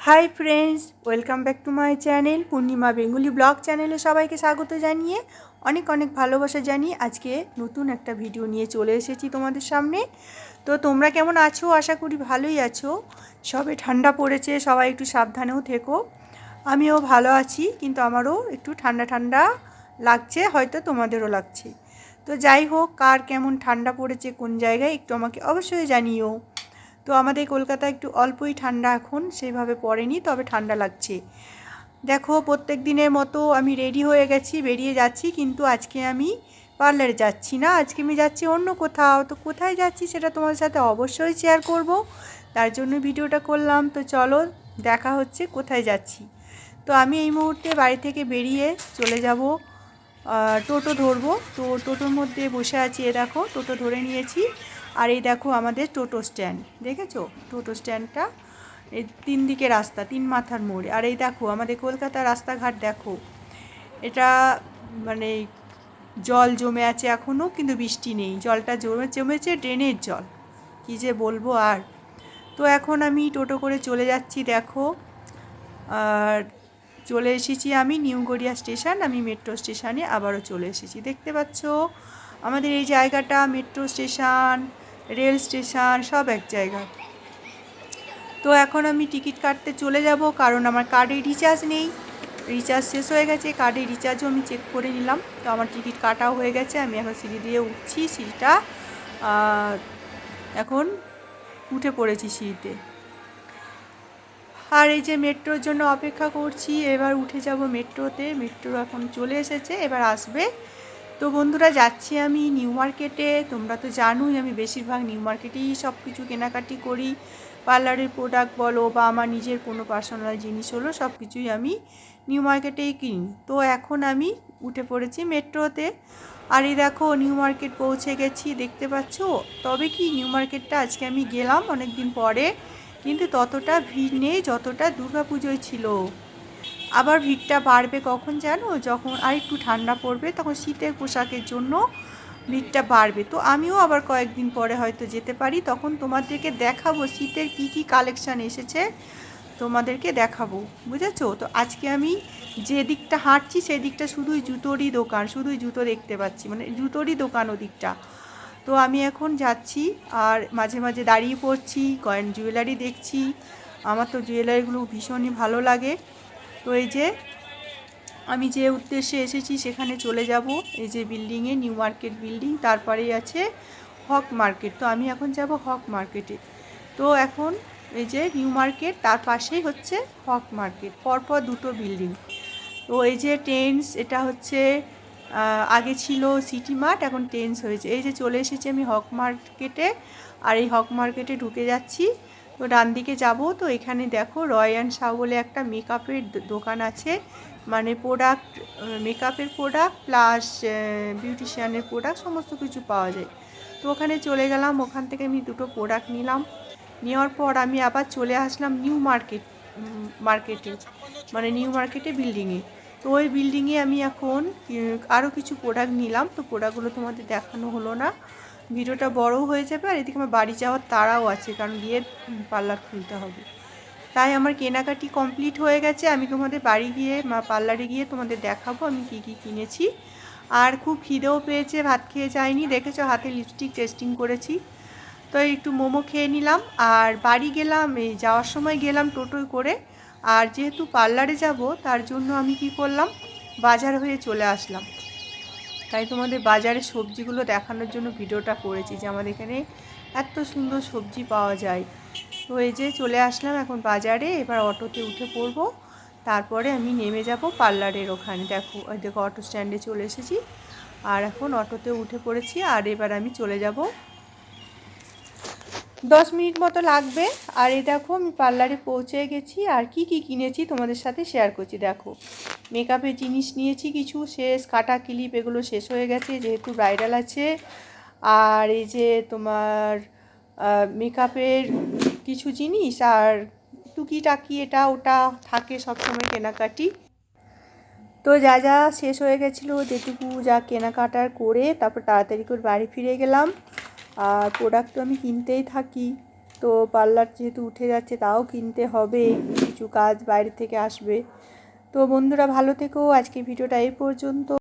Hi friends, welcome back to my channel Purnima Bengali blog চ্যানেলে সবাইকে স্বাগত জানিয়ে অনেক অনেক ভালোবাসা জানিয়ে আজকে নতুন একটা ভিডিও নিয়ে চলে এসেছি তোমাদের সামনে। তো তোমরা কেমন আছো? আশা করি ভালোই আছো। সবে ঠান্ডা পড়েছে, সবাই একটু সাবধানেও থেকো। আমিও ভালো আছি, কিন্তু আমারও একটু ঠান্ডা ঠান্ডা লাগছে, হয়তো তোমাদেরও লাগছে। তো যাই হোক, কার কেমন ঠান্ডা পড়েছে, কোন জায়গায়, একটু আমাকে অবশ্যই জানিও। তো আমাদের কলকাতা একটু অল্পই ঠান্ডা এখন, সেইভাবে পড়েনি, তবে ঠান্ডা লাগছে। দেখো, প্রত্যেক দিনের মতো আমি রেডি হয়ে গেছি, বেরিয়ে যাচ্ছি, কিন্তু আজকে আমি পার্লারে যাচ্ছি না। আজকে আমি যাচ্ছি অন্য কোথাও। তো কোথায় যাচ্ছি সেটা তোমাদের সাথে অবশ্যই শেয়ার করব। তার জন্য ভিডিওটা করলাম। তো চলো, দেখা হচ্ছে কোথায় যাচ্ছি। তো আমি এই মুহূর্তে বাড়ি থেকে বেরিয়ে চলে যাব টোটো ধরবো। তো টোটোর মধ্যে বসে আছি, এ দেখো, টোটো ধরে নিয়েছি। আর এই দেখো আমাদের টোটো স্ট্যান্ড, দেখেছ? টোটো স্ট্যান্ডটা, এই তিন দিকে রাস্তা, তিন মাথার মোড়ে। আর এই দেখো, আমাদের কলকাতার রাস্তাঘাট দেখো। এটা মানে জল জমে আছে এখনও কিন্তু বৃষ্টি নেই। জলটা জমে, জমেছে ড্রেনের জল। কী যে বলব আর। তো এখন আমি টোটো করে চলে যাচ্ছি, দেখো। আর চলে এসেছি আমি নিউ গড়িয়া স্টেশন, আমি মেট্রো স্টেশনে আবারও চলে এসেছি। দেখতে পাচ্ছ? আমাদের এই জায়গাটা, মেট্রো স্টেশন। রেল স্টেশন, সব এক জায়গায় তো এখন আমি টিকিট কাটতে চলে যাব, কারণ আমার কার্ডে রিচার্জ নেই। রিচার্জ শেষ হয়ে গেছে কার্ডে রিচার্জও আমি চেক করে নিলাম। তো আমার টিকিট কাটাও হয়ে গেছে, আমি এখন সিঁড়ি দিয়ে উঠছি, সিঁড়িটা এখন উঠে পড়েছি সিঁড়িতে। আর এই যে মেট্রোর জন্য অপেক্ষা করছি, এবার উঠে যাব মেট্রোতে। মেট্রো এখন চলে এসেছে, এবার আসবে তো বন্ধুরা, যাচ্ছি আমি নিউ মার্কেটে। তোমরা তো জানোই আমি বেশিরভাগ নিউ মার্কেটেই সব কিছু কেনাকাটি করি। পার্লারের প্রোডাক্ট বলো বা আমার নিজের কোনো পার্সোনাল জিনিস হলো সব কিছুই আমি নিউ মার্কেটেই কিনি। তো এখন আমি উঠে পড়েছি মেট্রোতে। আর এই দেখো, নিউ মার্কেট পৌঁছে গেছি, দেখতে পাচ্ছ? তবে কি নিউ মার্কেটটা আজকে আমি গেলাম অনেক দিন পরে, কিন্তু ততটা ভিড় নেই, যতটা দুর্গাপুজোয় ছিল। আবার ভিড়টা বাড়বে কখন জানো? যখন আর একটু ঠান্ডা পড়বে, তখন শীতের পোশাকের জন্য ভিড়টা বাড়বে। তো আমিও আবার কয়েকদিন পরে হয়তো যেতে পারি। তখন তোমাদেরকে দেখাবো শীতের কি কি কালেকশান এসেছে। তোমাদেরকে দেখাবো। বুঝেছ? তো আজকে আমি যে দিকটা হাঁটছি, সেই দিকটা শুধুই জুতোরই দোকান, শুধুই জুতো দেখতে পাচ্ছি। মানে জুতোরই দোকান ওদিকটা তো আমি এখন যাচ্ছি আর মাঝে মাঝে দাঁড়িয়ে পড়ছি, কয়েন জুয়েলারি দেখছি। আমার তো জুয়েলারিগুলো ভীষণই ভালো লাগে। তো এই যে আমি যে উদ্দেশ্যে এসেছি সেখানে চলে যাব। এই যে বিল্ডিংয়ে নিউ মার্কেট বিল্ডিং তারপরেই আছে হক মার্কেট তো আমি এখন যাব হক মার্কেটে তো এখন এই যে নিউ মার্কেট তার পাশেই হচ্ছে হক মার্কেট পরপর দুটো বিল্ডিং তো এই যে টেন্স এটা হচ্ছে আগে ছিল সিটি মার্ট এখন টেন্স হয়েছে। এই যে চলে এসেছি আমি হক মার্কেটে আর এই হক মার্কেটে ঢুকে যাচ্ছি। তো ডান দিকে যাব। তো এখানে দেখো রয় অ্যান্ড শাহ বলে একটা মেকআপের দোকান আছে। মানে প্রোডাক্ট মেকআপের প্রোডাক্ট প্লাস বিউটিশিয়ানের প্রোডাক্ট সমস্ত কিছু পাওয়া যায়। তো ওখানে চলে গেলাম। ওখান থেকে আমি দুটো প্রোডাক্ট নিলাম। নেওয়ার পর আমি আবার চলে আসলাম নিউ মার্কেট মার্কেটে মানে নিউ মার্কেটে বিল্ডিংয়ে তো ওই বিল্ডিংয়ে আমি এখন আরও কিছু প্রোডাক্ট নিলাম। তো প্রোডাক্টগুলো তোমাদের দেখানো হলো না। ভিডিওটা বড়ও হয়ে যাবে আর এদিকে আমার বাড়ি যাওয়ার তাড়াও আছে, কারণ গিয়ে পার্লার খুলতে হবে। তাই আমার কেনাকাটি কমপ্লিট হয়ে গেছে। আমি তোমাদের বাড়ি গিয়ে, মা পার্লারে গিয়ে তোমাদের দেখাবো আমি কী কী কিনেছি। আর খুব খিদেও পেয়েছে, ভাত খেয়ে যায়নি। দেখেছ হাতে লিপস্টিক টেস্টিং করেছি। তো একটু মোমো খেয়ে নিলাম। আর বাড়ি গেলাম, এই যাওয়ার সময় গেলাম টোটোয় করে। আর যেহেতু পার্লারে যাব, তার জন্য আমি কি করলাম? বাজার হয়ে চলে আসলাম। তাই তোমাদের বাজারে সবজিগুলো দেখানোর জন্য ভিডিওটা করেছি যে আমাদের এখানে এত সুন্দর সবজি পাওয়া যায়। তো এই যে চলে আসলাম এখন বাজারে, এবার অটোতে উঠে পড়ব। তারপরে আমি নেমে যাব পার্লারের ওখানে। দেখো দেখো, অটো স্ট্যান্ডে চলে এসেছি। আর এখন অটোতে উঠে পড়েছি, আর এবার আমি চলে যাব। দশ মিনিট মতো লাগবে। আর এই দেখো, আমি পার্লারে পৌঁছে গেছি। আর কি কি কিনেছি তোমাদের সাথে শেয়ার করছি, দেখো। মেকআপের জিনিস নিয়েছি কিছু, শেষ, কাটা, ক্লিপ এগুলো শেষ হয়ে গেছে, যেহেতু ব্রাইডাল আছে। আর এই যে তোমার মেকআপের কিছু জিনিস, আর টুকিটাকি এটা ওটা থাকে সবসময় কেনাকাটি। তো যা যা শেষ হয়ে গেছিল, যেটুকু যা কেনাকাটার করে, তারপর তাড়াতাড়ি করে বাড়ি ফিরে গেলাম। আর প্রোডাক্ট তো আমি কিনতেই থাকি, তো পার্লার যেহেতু উঠে যাচ্ছে, তাও কিনতে হবে, কিছু কাজ বাইরে থেকে আসবে। তো বন্ধুরা ভালো থেকো। আজকে ভিডিওটা এই পর্যন্ত।